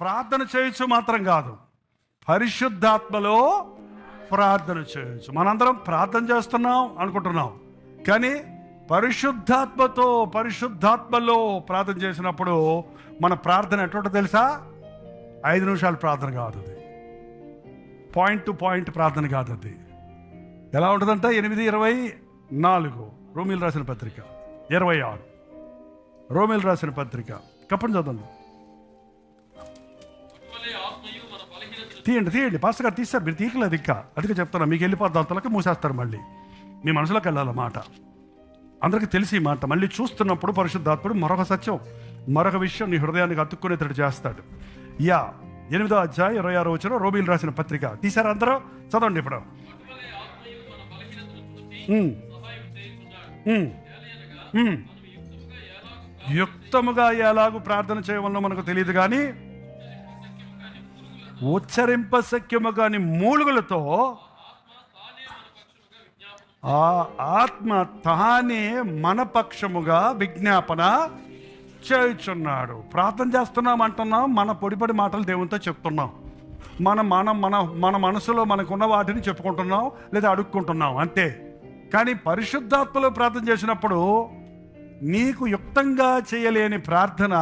ప్రార్థన చేయొచ్చు మాత్రం కాదు. పరిశుద్ధాత్మలో ప్రార్థన చేయొచ్చు మనందరం ప్రార్థన చేస్తున్నాం అనుకుంటున్నాం. కానీ పరిశుద్ధాత్మతో పరిశుద్ధాత్మలో ప్రార్థన చేసినప్పుడు మన ప్రార్థన ఎటువంటి తెలుసా? ఐదు నిమిషాలు ప్రార్థన కాదు అది పాయింట్ టు పాయింట్ ప్రార్థన కాదు అది ఎలా ఉంటుందంటే ఎనిమిది ఇరవై నాలుగు. రోమిల్ రాసిన పత్రిక. ఇరవై ఆరు. రోమిల్ రాసిన పత్రిక. కప్పని చదవండి. తీయండి తీయండి. పాస్టర్ గారు తీస్తారు మీరు తీయలేదు ఇంకా. అందుకే చెప్తున్నా మీకు వెళ్ళిపోద్దాం తలకి మూసేస్తారు మళ్ళీ. మీ మనసులోకి వెళ్ళాలి మాట. అందరికీ తెలిసి ఈ మాట. మళ్ళీ చూస్తున్నప్పుడు పరిశుద్ధాత్ముడు మరొక సత్యం. మరొక విషయం నీ హృదయానికి అతుక్కునేటట్టు చేస్తాడు. యా ఎనిమిదో అధ్యాయం ఇరవై ఆరో వచ్చిన రోబీలు రాసిన పత్రిక. తీసారా అందరూ? చదవండి ఇప్పుడు. యుక్తముగా యుక్తముగా ఎలాగూ ప్రార్థన చేయవలనో మనకు తెలియదు కానీ ఉచ్చరింప శక్యము కాని మూలుగులతో ఆ ఆత్మ తానే మనపక్షముగా విజ్ఞాపన చేయుచున్నాడు. ప్రార్థన చేస్తున్నాం అంటున్నాం. మన పొడిపడి మాటలు దేవునితో చెప్తున్నాం. మన మన మన మన మనసులో మనకున్న వాటిని చెప్పుకుంటున్నాం లేదా అడుక్కుంటున్నాం. అంతే. కానీ పరిశుద్ధాత్మలో ప్రార్థన చేసినప్పుడు నీకు యుక్తంగా చేయలేని ప్రార్థన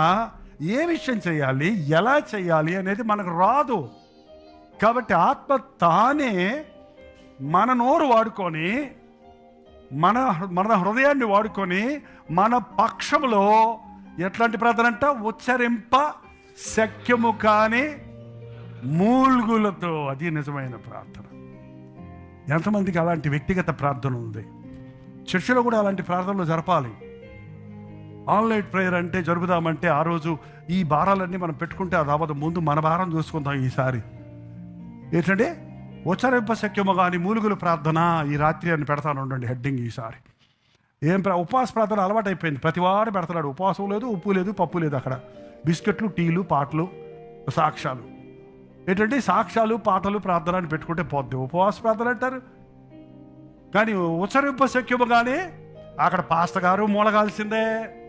ఏ విషయం చేయాలి? ఎలా చేయాలి అనేది మనకు రాదు. కాబట్టి ఆత్మ తానే మన నోరు వాడుకొని మన మన హృదయాన్ని వాడుకొని మన పక్షములో ఎట్లాంటి ప్రార్థన అంట? ఉచ్చరింప శక్యము కాని మూల్గులతో. అది నిజమైన ప్రార్థన. ఎంతమందికి అలాంటి వ్యక్తిగత ప్రార్థన ఉంది? చర్చిలో కూడా అలాంటి ప్రార్థనలు జరపాలి. ఆన్లైన్ ప్రేయర్ అంటే జరుపుదామంటే ఆ రోజు ఈ భారాలన్నీ మనం పెట్టుకుంటే అది అవ్వదు. ముందు మన భారం చూసుకుందాం ఈసారి. ఏంటంటే ఉచ్చరింప కానీ మూలుగులు ప్రార్థన ఈ రాత్రి అని పెడతాను ఉండండి హెడ్డింగ్ ఈసారి. ఏం ఉపవాస ప్రార్థన అలవాటు అయిపోయింది ప్రతివాడు పెడతాడు ఉపవాసం లేదు ఉప్పు లేదు పప్పు లేదు అక్కడ. బిస్కెట్లు టీలు పాటలు సాక్ష్యాలు. ఏంటంటే సాక్ష్యాలు పాటలు ప్రార్థన అని పెట్టుకుంటే పోద్ది. ఉపవాస ప్రార్థన అంటారు. కానీ ఉచ్చరింప కానీ అక్కడ పాస్త గారు మూలగాల్సిందే.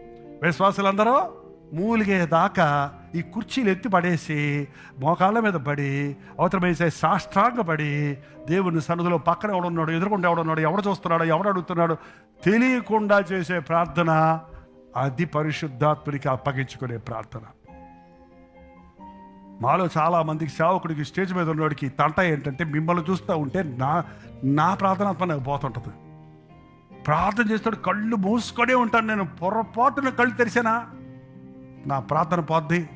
విశ్వాసులందరూ మూలిగే దాకా ఈ కుర్చీలు ఎత్తి పడేసి మోకాళ్ళ మీద పడి అవతరమేసే వేసే దేవుని సన్నిధిలో పక్కన ఎవడున్నాడు ఎదురుకుండా ఎవడున్నాడు ఎవడు చూస్తున్నాడు ఎవడు అడుగుతున్నాడు తెలియకుండా చేసే ప్రార్థన అది పరిశుద్ధాత్మునికి అప్పగించుకునే ప్రార్థన. మాలో చాలా మందికి సేవకుడికి స్టేజ్ మీద ఉన్నవాడికి తంట ఏంటంటే మిమ్మల్ని చూస్తూ ఉంటే నా నా ప్రార్థనాత్మ నాకు పోతుంటుంది. ప్రార్థన చేస్తాడు కళ్ళు మూసుకొనే ఉంటాను నేను. పొరపాటున కళ్ళు తెరిచానా? నా ప్రార్థన పోద్ది.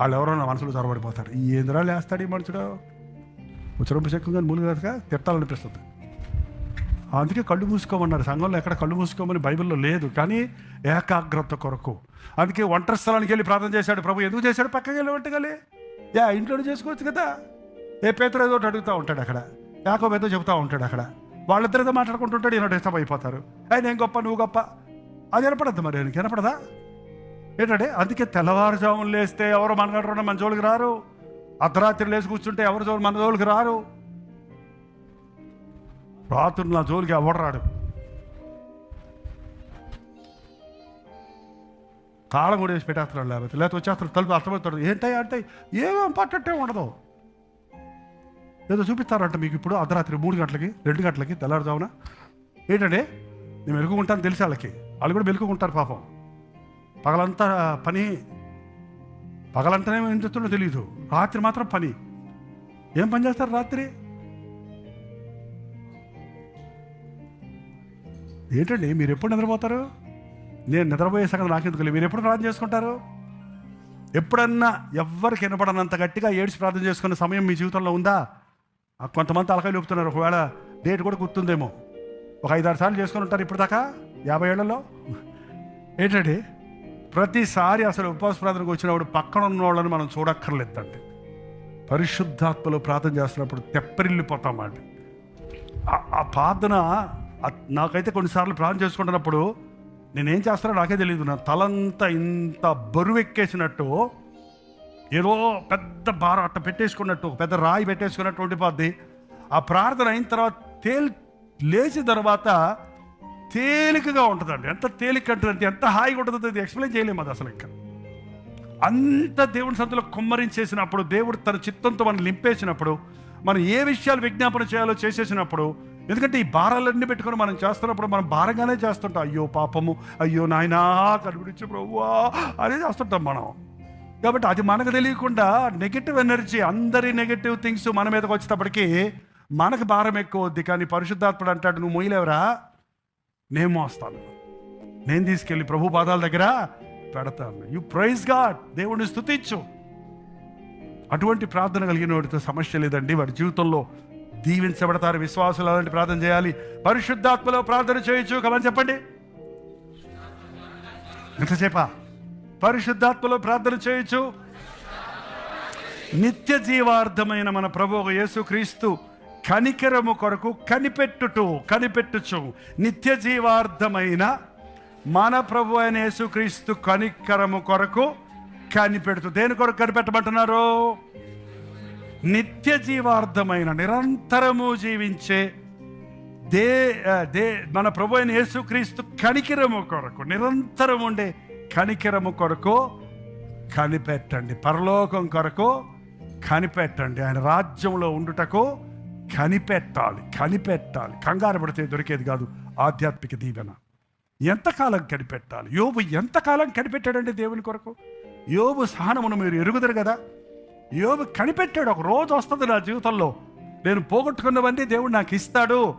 వాళ్ళు ఎవరో నా మనసులో చొరబడిపోతారు. ఈ ఏంద్రా లేస్తాడు ఈ మనుషుడు? ఉచ్చరంపు చెక్కుగా మూలుగా తిట్టాలనిపిస్తుంది. అందుకే కళ్ళు మూసుకోమన్నారు. సంఘంలో ఎక్కడ కళ్ళు మూసుకోమని బైబిల్లో లేదు కానీ ఏకాగ్రత కొరకు. అందుకే ఒంటరి స్థలానికి వెళ్ళి ప్రార్థన చేశాడు ప్రభు. ఎందుకు చేశాడు? పక్కకి వెళ్ళి వంటగాలి యా ఇంట్లో చేసుకోవచ్చు కదా. ఏ పేతురు ఏదో ఒకటి అడుగుతూ ఉంటాడు అక్కడ. యాకో ఏదో చెబుతూ ఉంటాడు అక్కడ. వాళ్ళిద్దరితో మాట్లాడుకుంటుంటాడు ఈయన డిస్టర్బ్ అయిపోతారు. ఆయన నేను గొప్ప నువ్వు గొప్ప. అది వినపడద్దు మరి ఆయనకి వినపడదా? ఏంటంటే అందుకే తెల్లవారుజామున లేస్తే ఎవరు మనగడరు మన జోలికి రారు. అర్ధరాత్రి లేచి కూర్చుంటే ఎవరు జోలు మన జోలికి రారు. రాత్రి నా జోలికి ఎవడు తాళం కూడా వేసి పెట్టేస్తున్నాడు లేకపోతే లేకపోతే వచ్చేస్తాడు తలుపు అర్థమవుతాడు. ఏంటయ్యా అంటే ఏమేం పట్టట్టే ఉండదు. ఏదో చూపిస్తారంట మీకు ఇప్పుడు అర్ధరాత్రి మూడు గంటలకి రెండు గంటలకి తెల్లారుజామున. ఏంటంటే నేను మెలుగుకుంటాను తెలిసి వాళ్ళకి. వాళ్ళు కూడా వెలుగుకుంటారు పాపం. పగలంతా పని పగలంతానే ఏం చేస్తుండో తెలియదు రాత్రి మాత్రం పని. ఏం పని చేస్తారు రాత్రి? ఏంటండి మీరు ఎప్పుడు నిద్రపోతారు? నేను నిద్రపోయే సంగతి నాకెందుకు లేదు. మీరు ఎప్పుడు ప్రార్థన చేసుకుంటారు? ఎప్పుడన్నా ఎవ్వరికి వినపడనంత గట్టిగా ఏడ్చి ప్రార్థన చేసుకునే సమయం మీ జీవితంలో ఉందా? కొంతమంది తలకాయలు ఊపుతున్నారు ఒకవేళ డేట్ కూడా గుర్తుందేమో. ఒక ఐదారు సార్లు చేసుకుని ఉంటారు ఇప్పుడు దాకా యాభై ఏళ్ళలో. ఏంటండి ప్రతిసారి అసలు ఉపవాస ప్రార్థనకు వచ్చినప్పుడు పక్కన ఉన్న వాళ్ళని మనం చూడక్కర్లేదండి. పరిశుద్ధాత్మలో ప్రార్థన చేస్తున్నప్పుడు తెప్పరిల్లిపోతామండి ఆ- ఆ ప్రార్థన నాకైతే కొన్నిసార్లు ప్రార్థన చేసుకుంటున్నప్పుడు నేనేం చేస్తానో నాకే తెలియదు నా తలంతా ఇంత బరువు ఎక్కేసినట్టు ఏదో పెద్ద భారం అట్ట పెట్టేసుకున్నట్టు పెద్ద రాయి పెట్టేసుకున్నట్టు ఉండిపోద్ది ఆ ప్రార్థన అయిన తర్వాత తేలి లేచిన తర్వాత తేలికగా ఉంటుందండి. ఎంత తేలిక అంటే ఎంత హాయిగా ఉంటుందో అది ఎక్స్ప్లెయిన్ చేయలేము అది అసలు ఇంకా. అంత దేవుని సంతలో కుమ్మరించేసినప్పుడు దేవుడు తన చిత్తంతో మనం నింపేసినప్పుడు మనం ఏ విషయాలు విజ్ఞాపన చేయాలో చేసేసినప్పుడు ఎందుకంటే ఈ భారాలన్నీ పెట్టుకొని మనం చేస్తున్నప్పుడు మనం భారంగానే చేస్తుంటాం. అయ్యో పాపము అయ్యో నాయనా కనుగురించి ప్రభువా అనే చేస్తుంటాం మనం. కాబట్టి అది మనకు తెలియకుండా నెగిటివ్ ఎనర్జీ అందరి నెగిటివ్ థింగ్స్ మన మీదకి వచ్చేటప్పటికీ మనకు భారం ఎక్కువ వద్ది కానీ పరిశుద్ధాత్ముడు అంటాడు నువ్వు మొయ్యలేవరా? నేను మోస్తాను. నేను తీసుకెళ్ళి ప్రభు పాదాల దగ్గర పెడతాను. యు ప్రైజ్ గాడ్ దేవుడిని స్థుతించు అటువంటి ప్రార్థన కలిగిన వాడితో సమస్య లేదండి. వాడి జీవితంలో దీవించబడతారు. విశ్వాసులు అలాంటి ప్రార్థన చేయాలి. పరిశుద్ధాత్మలో ప్రార్థన చేయొచ్చు కమని చెప్పండి. ఎంతసేపా? పరిశుద్ధాత్మలో ప్రార్థన చేయొచ్చు. నిత్య జీవార్థమైన మన ప్రభు యేసుక్రీస్తు కనికరము కొరకు కనిపెట్టుటూ కనిపెట్టుచు. నిత్య జీవార్థమైన మన ప్రభు అయిన యేసుక్రీస్తు కనికరము కొరకు కనిపెడుతూ. దేని కొరకు కనిపెట్టమంటున్నారు? నిత్య జీవార్థమైన నిరంతరము జీవించే దే దే మన ప్రభు అయిన యేసుక్రీస్తు కనికరము కొరకు నిరంతరం ఉండే కనికరము కొరకు కనిపెట్టండి. పరలోకం కొరకు కనిపెట్టండి. ఆయన రాజ్యంలో ఉండుటకు కనిపెట్టాలి. కనిపెట్టాలి. కంగారు పడితే దొరికేది కాదు ఆధ్యాత్మిక దీవెన. ఎంతకాలం కనిపెట్టాలి? యోబు ఎంతకాలం కనిపెట్టాడండి దేవుని కొరకు? యోబు సహనమును మీరు ఎరుగుదరు కదా? యోబు కనిపెట్టాడు. ఒక రోజు వస్తుంది నా జీవితంలో. నేను పోగొట్టుకున్నవన్నీ దేవుడు నాకు ఇస్తాడు.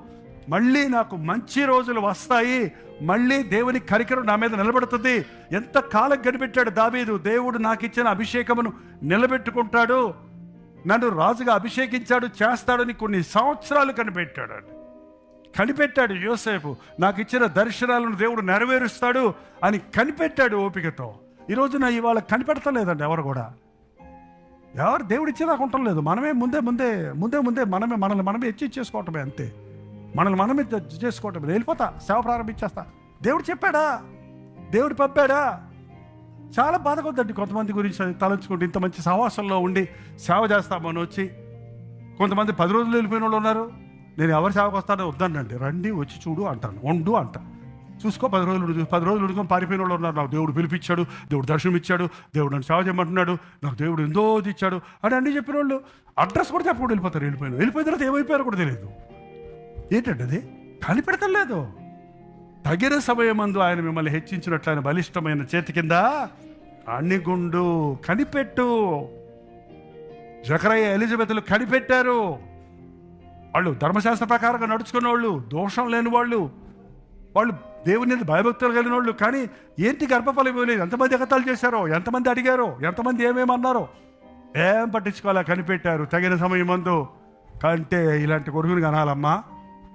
మళ్ళీ నాకు మంచి రోజులు వస్తాయి. మళ్ళీ దేవుని కరికరం నా మీద నిలబడుతుంది. ఎంత కాలం కనిపెట్టాడు దావీదు? దేవుడు నాకు ఇచ్చిన అభిషేకమును నిలబెట్టుకుంటాడు. నన్ను రాజుగా అభిషేకించాడు చేస్తాడని కొన్ని సంవత్సరాలు కనిపెట్టాడు అండి. కనిపెట్టాడు యోసేపు. నాకు ఇచ్చిన దర్శనాలను దేవుడు నెరవేరుస్తాడు అని కనిపెట్టాడు ఓపికతో. ఈరోజు నా ఇవాళ కనిపెడతలేదండి ఎవరు కూడా. ఎవరు దేవుడు ఇచ్చేదాకా ఉండటం లేదు. మనమే ముందే ముందే ముందే ముందే మనమే మనల్ని మనమే హెచ్చి చేసుకోవటమే అంతే. మనల్ని మనమే జడ్జ్ చేసుకోవటం వెళ్ళిపోతా. సేవ ప్రారంభించేస్తా. దేవుడు చెప్పాడా? దేవుడు పంపాడా? చాలా బాధకొద్దండి కొంతమంది గురించి అది తలంచుకుంటే ఇంత మంచి సహవాసంలో ఉండి సేవ చేస్తామని వచ్చి కొంతమంది పది రోజులు వెళ్ళిపోయిన వాళ్ళు ఉన్నారు. నేను ఎవరి సేవకు వస్తానో వద్దనండి రండి వచ్చి చూడు అంటాను. వండు అంట. చూసుకో పది రోజులు పది రోజులు ఉడుకొని పారిపోయిన వాళ్ళు ఉన్నారు. నాకు దేవుడు పిలిపించాడు దేవుడు దర్శనం ఇచ్చాడు దేవుడు నన్ను సేవ చేయమంటున్నాడు నాకు దేవుడు ఎంతో ఇచ్చాడు అని అన్ని చెప్పిన వాళ్ళు అడ్రస్ కూడా చెప్పకుండా వెళ్ళిపోతారు వెళ్ళిపోయిన వెళ్ళిపోయిన తర్వాత ఏమైపోయారో కూడా తెలియదు. ఏంటంటే అది కనిపెడతం లేదు. తగిన సమయమందు ఆయన మిమ్మల్ని హెచ్చించినట్లు ఆయన బలిష్టమైన చేతి కింద అణిగుండు కనిపెట్టు. జకరయ్య ఎలిజబెత్లు కనిపెట్టారు. వాళ్ళు ధర్మశాస్త్ర ప్రకారంగా నడుచుకున్న వాళ్ళు దోషం లేని వాళ్ళు వాళ్ళు దేవుని మీద భయభక్తులు కలిగిన వాళ్ళు కానీ ఏంటి గర్భఫలం ఇవ్వలేదు? ఎంతమంది ఎగతాలు చేశారో? ఎంతమంది అడిగారో? ఎంతమంది ఏమేమన్నారో? ఏం పట్టించుకోవాలా? కనిపెట్టారు తగిన సమయం మందు కంటే ఇలాంటి కొడుకుని కనాలమ్మా.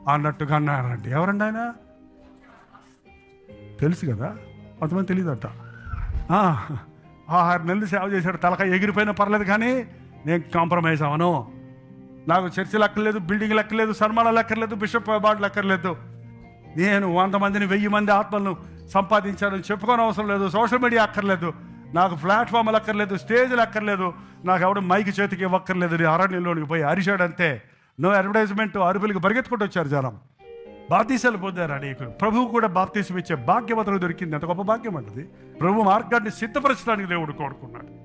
అన్నట్టుగా అన్నారండి. ఎవరండి ఆయన? తెలుసు కదా? కొంతమంది తెలియదట ఆ, ఆరు నెలలు సేవ చేశాడు. తలక ఎగిరిపోయినా పర్లేదు కానీ నేను కాంప్రమైజ్ అవను నాకు చర్చిలు అక్కర్లేదు బిల్డింగ్లు అక్కర్లేదు సన్మానాలు అక్కర్లేదు బిషప్ అవార్డులు అక్కర్లేదు నేను వంద మందిని వెయ్యి మంది ఆత్మలను సంపాదించాను చెప్పుకోని అవసరం లేదు. సోషల్ మీడియా అక్కర్లేదు. నాకు ప్లాట్ఫామ్లు అక్కర్లేదు స్టేజ్లు అక్కర్లేదు. నాకు ఎవడు మైక్ చేతికి ఇవ్వక్కర్లేదు. అరణ్యంలోనికి పోయి అరిశాడంతే నో అడ్వర్టైజ్మెంట్ అరుపులకు పరిగెత్తుకుంటూ వచ్చారు జనం. బాప్తీసాలు పొందారు అనేకులు. ప్రభువు కూడా బాప్తీసం ఇచ్చే భాగ్యవతలు దొరికింది. ఎంత గొప్ప భాగ్యం అంటది ప్రభు మార్గాన్ని సిద్ధపరచడానికి దేవుడు కోరుకున్నాడు.